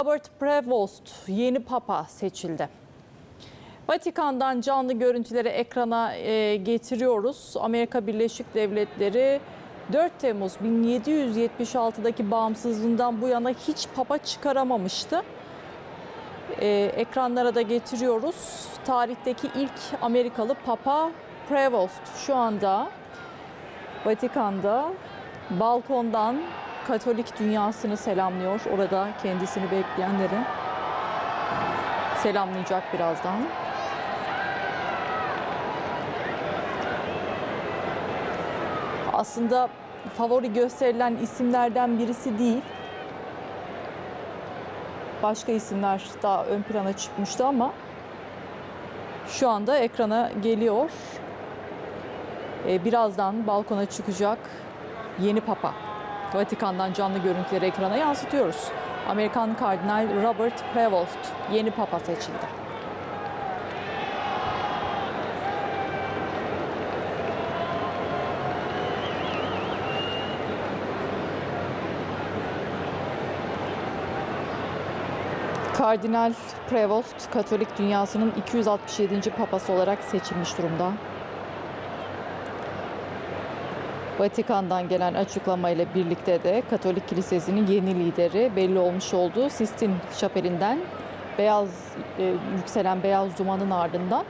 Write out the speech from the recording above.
Robert Prevost yeni papa seçildi. Vatikan'dan canlı görüntüleri ekrana e, getiriyoruz. Amerika Birleşik Devletleri 4 Temmuz 1776'daki bağımsızlığından bu yana hiç papa çıkaramamıştı. E, ekranlara da getiriyoruz. Tarihteki ilk Amerikalı papa Prevost şu anda Vatikan'da balkondan Katolik dünyasını selamlıyor. Orada kendisini bekleyenleri selamlayacak birazdan. Aslında favori gösterilen isimlerden birisi değil. Başka isimler daha ön plana çıkmıştı ama şu anda ekrana geliyor. Ee, Birazdan balkona çıkacak yeni papa. Vatikan'dan canlı görüntüleri ekrana yansıtıyoruz. Amerikan Kardinal Robert Prevost yeni papa seçildi. Kardinal Prevost Katolik dünyasının 267. papası olarak seçilmiş durumda. Vatikan'dan gelen açıklamayla birlikte de Katolik Kilisesi'nin yeni lideri belli olmuş olduğu Sistine Şapeli'nden beyaz e, yükselen beyaz dumanın ardından